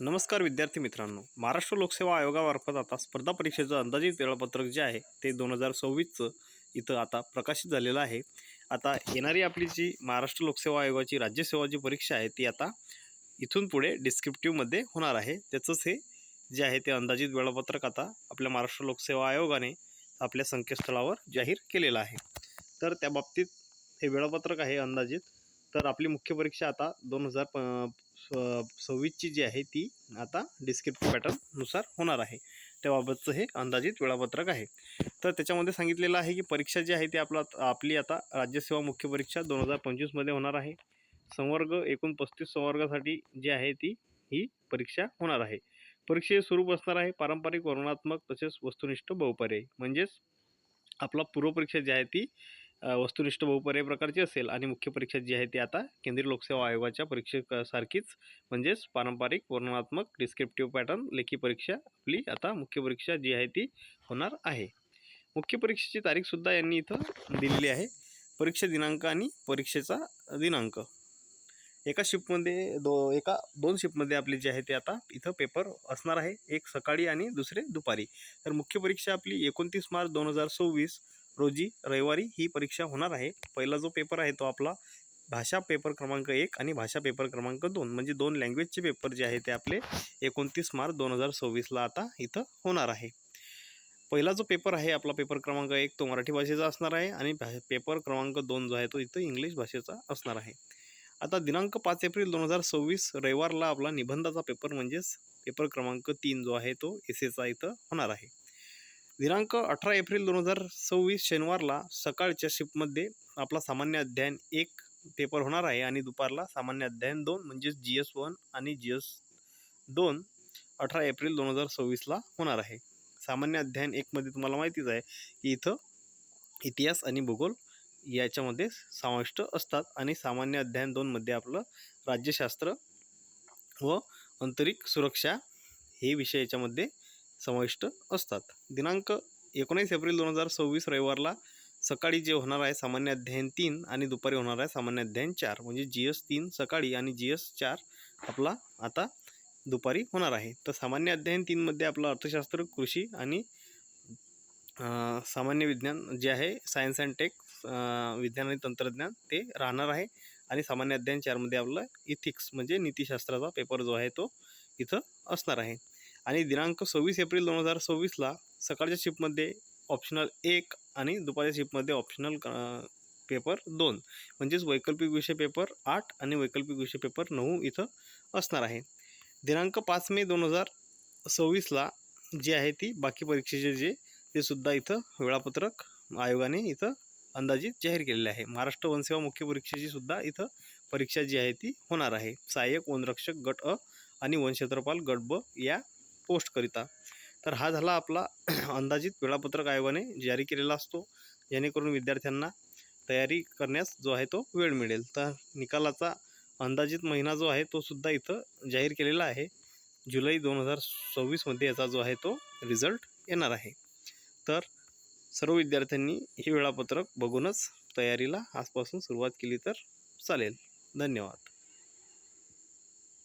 नमस्कार विद्यार्थी मित्रांनो. महाराष्ट्र लोकसेवा आयोगामार्फत आता स्पर्धा परीक्षेचं अंदाजित वेळापत्रक जे आहे ते दोन हजार सव्वीसचं इथं आता प्रकाशित झालेलं आहे. आता येणारी आपली जी महाराष्ट्र लोकसेवा आयोगाची राज्यसेवाची परीक्षा आहे ती आता इथून पुढे डिस्क्रिप्टिव्हमध्ये होणार आहे. त्याचंच हे जे आहे ते अंदाजित वेळापत्रक आता आपल्या महाराष्ट्र लोकसेवा आयोगाने आपल्या संकेतस्थळावर जाहीर केलेलं आहे. तर त्या बाबतीत हे वेळापत्रक आहे अंदाजित. तर आपली मुख्य परीक्षा आता दोन हजार प सव्वीसची जी आहे ती आता डिस्क्रिप्टिव्ह पॅटर्ननुसार होणार आहे. त्याबाबतचं हे अंदाजित वेळापत्रक आहे. तर त्याच्यामध्ये सांगितलेलं आहे की परीक्षा जी आहे ती आपला आपली आता राज्यसेवा मुख्य परीक्षा दोन हजार पंचवीसमध्ये होणार आहे. संवर्ग एकूण पस्तीस संवर्गासाठी जी आहे ती ही परीक्षा होणार आहे. परीक्षेचे स्वरूप असणार आहे पारंपरिक वर्णनात्मक तसेच वस्तुनिष्ठ बहुपर्यायी. म्हणजेच आपला पूर्वपरीक्षा जी आहे ती वस्तुनिष्ठ बहुपर्य प्रकारची असेल आणि मुख्य परीक्षा जी आहे ती आता केंद्रीय लोकसेवा आयोगाच्या परीक्षेसारखीच म्हणजेच पारंपरिक वर्णनात्मक डिस्क्रिप्टिव्ह पॅटर्न लेखी परीक्षा आपली आता मुख्य परीक्षा जी आहे ती होणार आहे. मुख्य परीक्षेची तारीखसुद्धा यांनी इथं दिलेली आहे. परीक्षा दिनांक आणि परीक्षेचा दिनांक. एका शिफ्टमध्ये दो एका दोन शिफ्टमध्ये आपली जी आहे ते आता इथं पेपर असणार आहे. एक सकाळी आणि दुसरे दुपारी. तर मुख्य परीक्षा आपली एकोणतीस मार्च दोन हजार सव्वीस रोजी रविवारी ही परीक्षा होणार आहे. पहिला जो पेपर आहे तो आपला भाषा पेपर क्रमांक एक आणि भाषा पेपर क्रमांक दोन. म्हणजे दोन लँग्वेजचे पेपर जे आहे ते आपले एकोणतीस मार्च दोन हजार सव्वीसला आता इथं होणार आहे. पहिला जो पेपर आहे आपला पेपर क्रमांक एक तो मराठी भाषेचा असणार आहे आणि भा पेपर क्रमांक दोन जो आहे तो इथं इंग्लिश भाषेचा असणार आहे. आता दिनांक पाच एप्रिल दोन हजार सव्वीस रविवारला आपला निबंधाचा पेपर म्हणजेच पेपर क्रमांक तीन जो आहे तो एस एचा इथं होणार आहे. दिनांक अठरा एप्रिल दोन हजार सव्वीस शनिवारला सकाळच्या शिफ्टमध्ये आपला सामान्य अध्ययन एक पेपर होणार आहे आणि दुपारला सामान्य अध्ययन दोन म्हणजेच जी एस वन आणि जी एस दोन अठरा एप्रिल दोन हजार सव्वीसला होणार आहे. सामान्य अध्ययन एकमध्ये तुम्हाला माहितीच आहे की इथं इतिहास आणि भूगोल याच्यामध्ये समाविष्ट असतात आणि सामान्य अध्ययन दोनमध्ये आपलं राज्यशास्त्र व आंतरिक सुरक्षा हे विषय याच्यामध्ये समाविष्ट असतात. दिनांक एकोणीस एप्रिल दोन हजार सव्वीस रविवारला सकाळी जे होणार आहे सामान्य अध्ययन तीन आणि दुपारी होणार आहे सामान्य अध्ययन चार. म्हणजे जी एस तीन सकाळी आणि जी एस चार आपला आता दुपारी होणार आहे. तर सामान्य अध्ययन तीनमध्ये आपलं अर्थशास्त्र कृषी आणि सामान्य विज्ञान जे आहे सायन्स अँड टेक विज्ञान आणि तंत्रज्ञान ते राहणार आहे. आणि सामान्य अध्ययन चारमध्ये आपलं इथिक्स म्हणजे नीतीशास्त्राचा पेपर जो आहे तो इथं असणार आहे. आणि दिनांक सव्वीस एप्रिल दोन हजार सव्वीसला सकाळच्या शिफ्टमध्ये ऑप्शनल एक आणि दुपारच्या शिफ्टमध्ये ऑप्शनल पेपर दोन. म्हणजेच वैकल्पिक विषय पेपर आठ आणि वैकल्पिक विषय पेपर नऊ इथं असणार आहे. दिनांक पाच मे दोन हजार सव्वीसला जे आहे ती बाकी परीक्षेचे जे ते सुद्धा इथं वेळापत्रक आयोगाने इथं अंदाजित जाहीर केलेले आहे. महाराष्ट्र वनसेवा मुख्य परीक्षेची सुद्धा इथं परीक्षा जी आहे ती होणार आहे. सहाय्यक वनरक्षक गट अ आणि वनक्षेत्रपाल गट ब या पोस्टकरिता तर हा झाला आपला अंदाजित वेळापत्रक आयोगाने जारी केलेला असतो. जेणेकरून विद्यार्थ्यांना तयारी करण्यास जो आहे तो वेळ मिळेल. तर निकालाचा अंदाजित महिना जो आहे तो सुद्धा इथं जाहीर केलेला आहे. जुलै दोन हजार सव्वीसमध्ये याचा जो आहे तो रिझल्ट येणार आहे. तर सर्व विद्यार्थ्यांनी हे वेळापत्रक बघूनच तयारीला आजपासून सुरुवात केली तर चालेल. धन्यवाद.